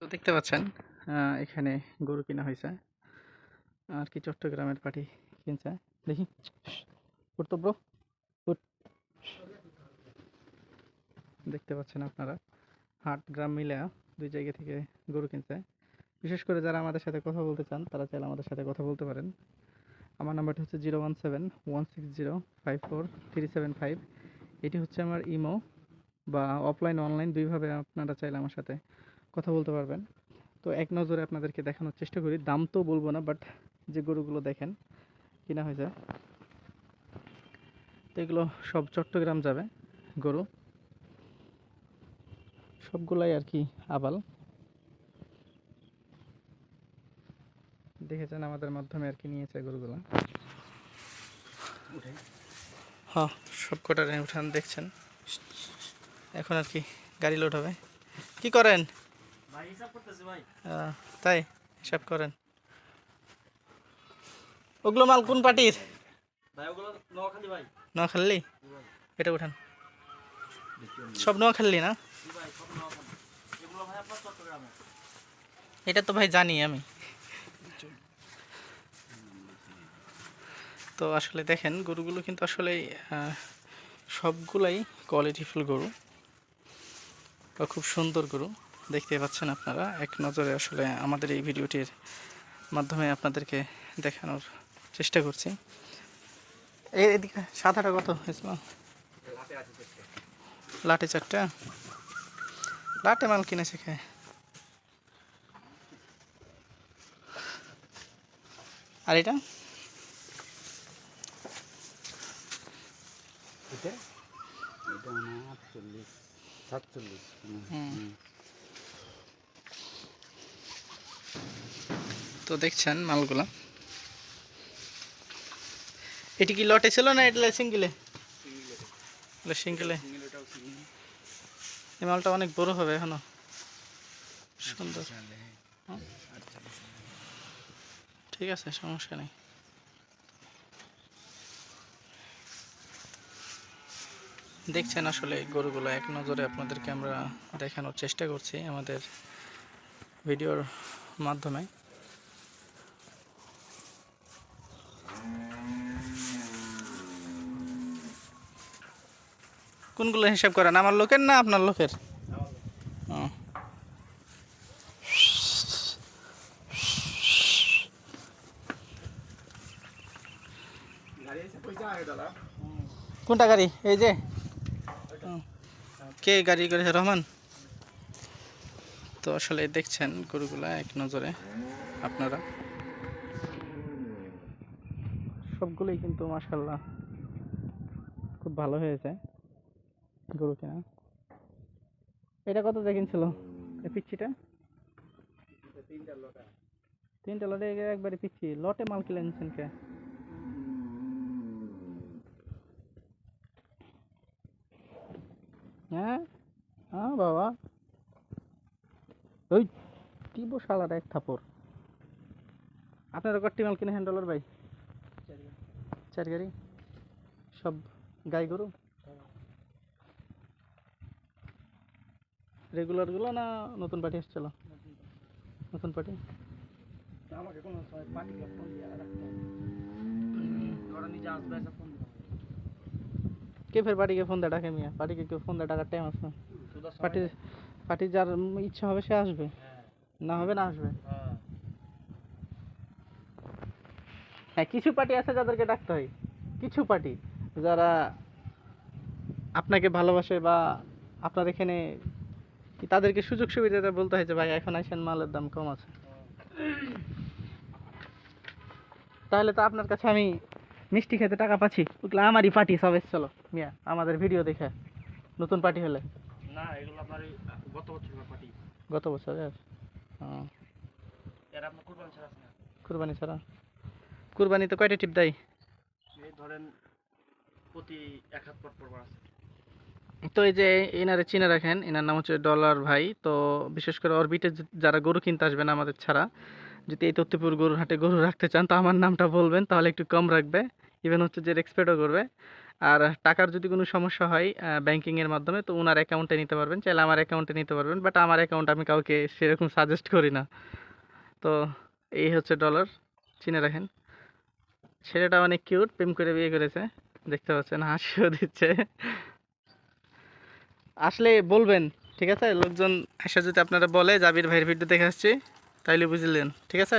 তো দেখতে পাচ্ছেন এখানে গরু কিনা হয়েছে। আর কি চট্টগ্রামের পার্টি কিনছে। দেখি। ব্রো দেখতে পাচ্ছেন আপনারা, হাট, গ্রাম মিলে দুই জায়গা থেকে গরু কিনছে। বিশেষ করে যারা আমাদের সাথে কথা বলতে চান, তারা চাইলে আমাদের সাথে কথা বলতে পারেন। আমার নাম্বারটি হচ্ছে zero one seven, one six zero, five four, three seven five. এটি হচ্ছে আমার ইমো বা অফলাইন, অনলাইন, দুইভাবে আপনারা চাইলে আমার সাথে কথা বলতে পারবেন। তো এক নজরে আপনাদেরকে দেখানোর চেষ্টা করি। দাম তো বলব না বাট যে গরুগুলো দেখেন, কিনা হয়েছে। তো এগুলো সব চট্টগ্রাম যাবে, গরু। সবগুলাই আর কি আবাল। দেখেছেন আমাদের মাধ্যমে আর কি নিয়েছে গরুগুলো। হ্যাঁ সব কটা উঠান দেখছেন। এখন আর কি গাড়ি লোড হবে। কি করেন? তাই হিসাব করেন। ওগুলো মাল কোন পার্টির? ভাই ওগুলো নোয়াখালী এটা উঠান। সব নোয়াখালী না? জি ভাই সব নোয়াখালী। এগুলো ভাই আপনার চট্টগ্রামে। এটা তো ভাই জানি আমি। তো আসলে দেখেন গরুগুলো কিন্তু আসলে সবগুলাই কোয়ালিটিফুল গরু। বা খুব সুন্দর গরু। দেখতে পাচ্ছেন আপনারা। এক নজরে আসলে আমাদের এই ভিডিওটির মাধ্যমে আপনাদেরকে দেখানোর চেষ্টা করছি। এই এদিকে সাদাটা কত ইসমাল লাটে চারটা। লাটে মাল কিনে কে? আর এটা? এটা? সাতচল্লিশ। হুম। তো দেখছেন মালগুলা। এটি কি লটে ছিল না এটা সিঙ্গেলে? সিঙ্গেলে। এই মালটা অনেক বড় হবে এখনও। সুন্দর। ঠিক আছে, সমস্যা নেই। দেখছেন আসলে গরুগুলো এক নজরে আপনাদেরকে আমরা দেখানোর চেষ্টা করছি আমাদের ভিডিওর মাধ্যমে। কোনগুলো হিসাব করেন? আমার লোকের না আপনার লোকের? কোনটা গাড়ি? এই যে। কে গাড়ি করেছে, রহমান? তো আসলে দেখছেন গরুগুলা এক নজরে আপনারা। সবগুলোই কিন্তু মাসাল্লাহ খুব ভালো হয়েছে। গরু কেনা। এটা কত দেখিনছিল এই পিচ্ছিটা? তিনটা লটে। একবারে পিচ্ছি লটে মাল কিনেছেন কে? হ্যাঁ? হ্যাঁ বাবা। ওই টিবো শালার এক থাপড়। আপনার কটি মাল কিনে হ্যান্ডলার ভাই? চার গাড়ি? সব গাই গরু? রেগুলারগুলো না নতুন পার্টি এসছিল নতুন পার্টি? আমাকে কোনো পার্টিকে ফোন দিয়ে রাখতে ওরা নিজে আসবে এসে ফোন কে ফের পার্টিকে ফোন দেয় ডাকে মিয়া? পার্টিকে কেউ ফোন দেয় ডাকার টাইম আছে। না পার্টি পার্টি যার ইচ্ছা হবে সে আসবে। হ্যাঁ। না হবে না আসবে। হ্যাঁ। হ্যাঁ কিছু পার্টি আছে যাদেরকে ডাকতে হয়। কিছু পার্টি যারা আপনাকে ভালোবাসে বা আপনার এখানে তাদেরকে সুযোগ সুবিধাটা বলতে হয় যে ভাই এখন আসেন মালের দাম কম আছে। তাহলে তো আপনার কাছে আমি মিষ্টি খেতে টাকা পাচ্ছি। ওগুলো আমারই পার্টি সব এসছিল মিয়া আমাদের ভিডিও দেখে নতুন পার্টি হলে। না এগুলো আপনার গত বছর পার্টি। গত বছর ও। এর আপনার কুরবানি ছাড়া কুরবানি কুরবানিতে কয়টা টিপ দেয়? ধরেন প্রতি এক হাত পর পর আছে তো এই যে এনারে চিনে রাখেন, এনার নাম হচ্ছে ডলার ভাই। তো বিশেষ করে অরবিটে যারা গরু কিনতে আসবেন আমাদের ছাড়া, যদি এই তত্ত্বপুর গরুর হাটে গরু রাখতে চান, তো আমার নামটা বলবেন, তাহলে একটু কম রাখবে। ইভেন হচ্ছে যে এক্সপেক্টও করবে। আর টাকার যদি কোনো সমস্যা হয় ব্যাংকিংয়ের মাধ্যমে, তো ওনার অ্যাকাউন্টে নিতে পারবেন। চাইলে আমার অ্যাকাউন্টে নিতে পারবেন বাট আমার অ্যাকাউন্ট আমি কাউকে সেরকম সাজেস্ট করি না। তো এই হচ্ছে ডলার, চিনে রাখেন। ছেলেটা অনেক কিউট প্রেম করে বিয়ে করেছে। দেখতে পাচ্ছেন, হাসিও দিচ্ছে। আসলে বলবেন ঠিক আছে? লোকজন এসে যদি আপনারা বলে জাবির ভাইয়ের ভিডিও দেখে আসছি তাইলে বুঝলেন ঠিক আছে?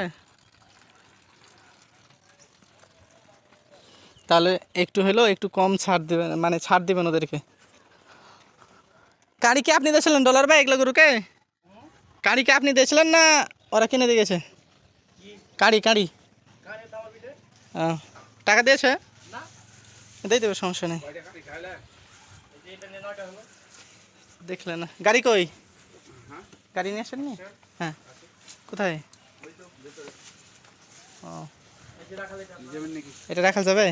তাহলে একটু হলেও একটু কম ছাড় দেবেন মানে ছাড় দেবেন ওদেরকে। গাড়ি কি আপনি দিয়েছিলেন ডলার ভাই এগুলো গরুকে? গাড়ি কি আপনি দিয়েছিলেন না ওরা কিনে দিয়ে গেছে? ভিতরে হ্যাঁ টাকা দিয়েছে? দিয়ে দেবে সমস্যা নেই। দেখলেন না। গাড়ি কই। গাড়ি নিয়ে আসেননি? হ্যাঁ। কোথায়? ও। এটা রাখা যাবে?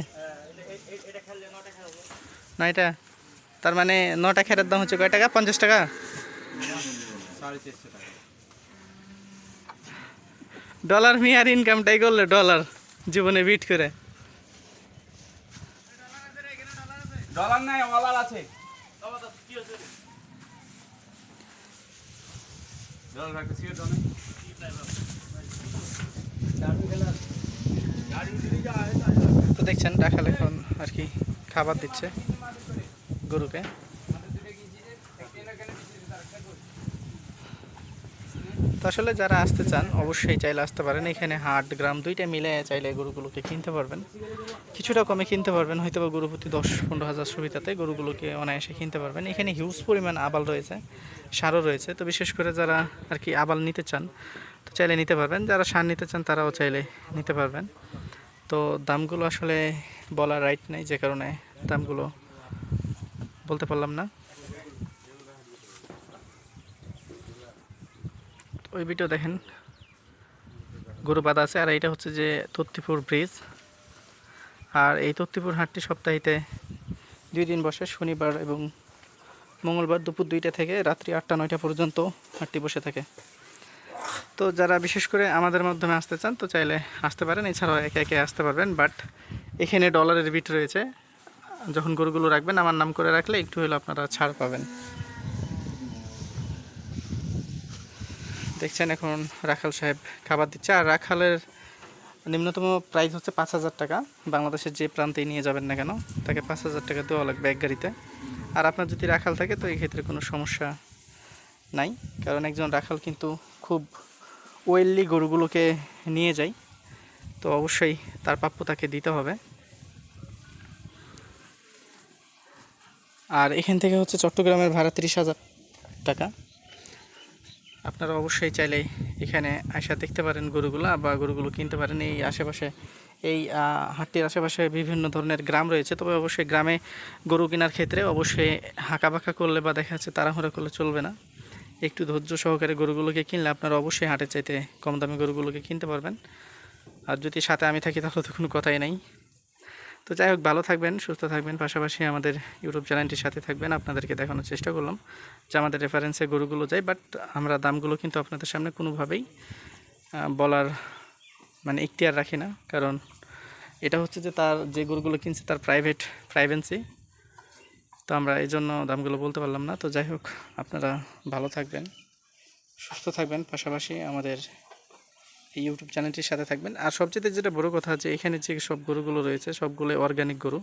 না এটা তার মানে নটা খেরার দাম হচ্ছে কয় টাকা? পঞ্চাশ টাকা? ডলার মিয়ার ইনকামটাই করলে ডলার জীবনে বিট করে। ডলার নাই আছে বাবা দাদা কি হয়েছে ডলার একটা সিগারেট দাও না গাড়ি খেলার তো দেখছেন রাখাল এখন আর কি খাবার দিচ্ছে গরুকে। তো আসলে যারা আসতে চান, অবশ্যই চাইলে আসতে পারেন। এখানে হাট, গ্রাম দুইটা মিলে চাইলে গরুগুলোকে কিনতে পারবেন। কিছুটা কমে কিনতে পারবেন হয়তো বা গরু প্রতি দশ, পনেরো হাজার সুবিধাতে গরুগুলোকে অনায়াসে কিনতে পারবেন। এখানে হিউজ পরিমাণ আবাল রয়েছে, সারও রয়েছে। তো বিশেষ করে যারা আর কি আবাল নিতে চান, তো চাইলে নিতে পারবেন। যারা সার নিতে চান, তারাও চাইলে নিতে পারবেন। তো দামগুলো আসলে বলা রাইট নেই, যে কারণে দামগুলো বলতে পারলাম না। ওই ভিডিও দেখেন। গরু বাঁধা আছে, আর এইটা হচ্ছে যে তত্তিপুর ব্রিজ আর এই তত্তিপুর হাটটি সপ্তাহিতে দুই দিন বসে, শনিবার এবং মঙ্গলবার দুপুর দুইটা থেকে রাত্রি আটটা, নয়টা পর্যন্ত হাটটি বসে থাকে। তো যারা বিশেষ করে আমাদের মাধ্যমে আসতে চান, তো চাইলে আসতে পারেন। এছাড়াও একে একে আসতে পারবেন বাট এখানে ডলারের বিট রয়েছে। যখন গরুগুলো রাখবেন, আমার নাম করে রাখলে একটু হলেও আপনারা ছাড় পাবেন। দেখছেন এখন রাখাল সাহেব খাবার দিচ্ছে। আর রাখালের নিম্নতম প্রাইস হচ্ছে পাঁচ হাজার টাকা। বাংলাদেশের যে প্রান্তেই নিয়ে যাবেন না কেন, তাকে পাঁচ হাজার টাকা দেওয়া লাগবে এক গাড়িতে। আর আপনার যদি রাখাল থাকে, তো এই ক্ষেত্রে কোনো সমস্যা নাই। কারণ একজন রাখাল কিন্তু খুব ওয়েললি গরুগুলোকে নিয়ে যায়। তো অবশ্যই তার প্রাপ্য তাকে দিতে হবে। আর এখান থেকে হচ্ছে চট্টগ্রামের ভাড়া তিরিশ হাজার টাকা। আপনারা অবশ্যই চাইলে এখানে আসা দেখতে পারেন গরুগুলো বা গরুগুলো কিনতে পারেন। এই আশেপাশে, এই হাটটির আশেপাশে বিভিন্ন ধরনের গ্রাম রয়েছে। তবে অবশ্যই গ্রামে গরু কেনার ক্ষেত্রে অবশ্যই হাঁকাবাঁকা করলে বা দেখা যাচ্ছে তাড়াহুড়া করলে চলবে না। একটু ধৈর্য সহকারে গরুগুলোকে কিনলে আপনারা অবশ্যই হাটের চাইতে কম দামে গরুগুলোকে কিনতে পারবেন। আর যদি সাথে আমি থাকি তাহলে তো কোনো কথাই নাই। তো যাই হোক, ভালো থাকবেন, সুস্থ থাকবেন। পাশাপাশি আমাদের ইউটিউব চ্যানেলটির সাথে থাকবেন। আপনাদেরকে দেখানোর চেষ্টা করলাম, যে আমাদের রেফারেন্সে গরুগুলো যায় বাট আমরা দামগুলো কিন্তু আপনাদের সামনে কোনোভাবেই বলার মানে ইখতিয়ার রাখি না। কারণ এটা হচ্ছে যে তার যে গরুগুলো কিনছে তার প্রাইভেট প্রাইভেন্সি তো আমরা এই জন্য দামগুলো বলতে পারলাম না। তো যাই হোক, আপনারা ভালো থাকবেন, সুস্থ থাকবেন। পাশাপাশি আমাদের এই ইউটিউব চ্যানেলটির সাথে থাকবেন। আর সবচেয়ে যেটা বড় কথা যে এখানে যে সব গরুগুলো রয়েছে সবগুলো অর্গানিক গরু।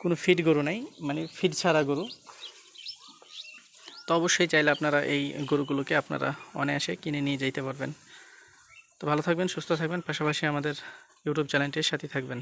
কোনো ফিড গরু নাই মানে ফিড ছাড়া গরু। তো অবশ্যই চাইলে আপনারা এই গরুগুলোকে আপনারা অনায়াসে কিনে নিয়ে যাইতে পারবেন। তো ভালো থাকবেন, সুস্থ থাকবেন, পাশাপাশি আমাদের ইউটিউব চ্যানেলটির সাথে থাকবেন।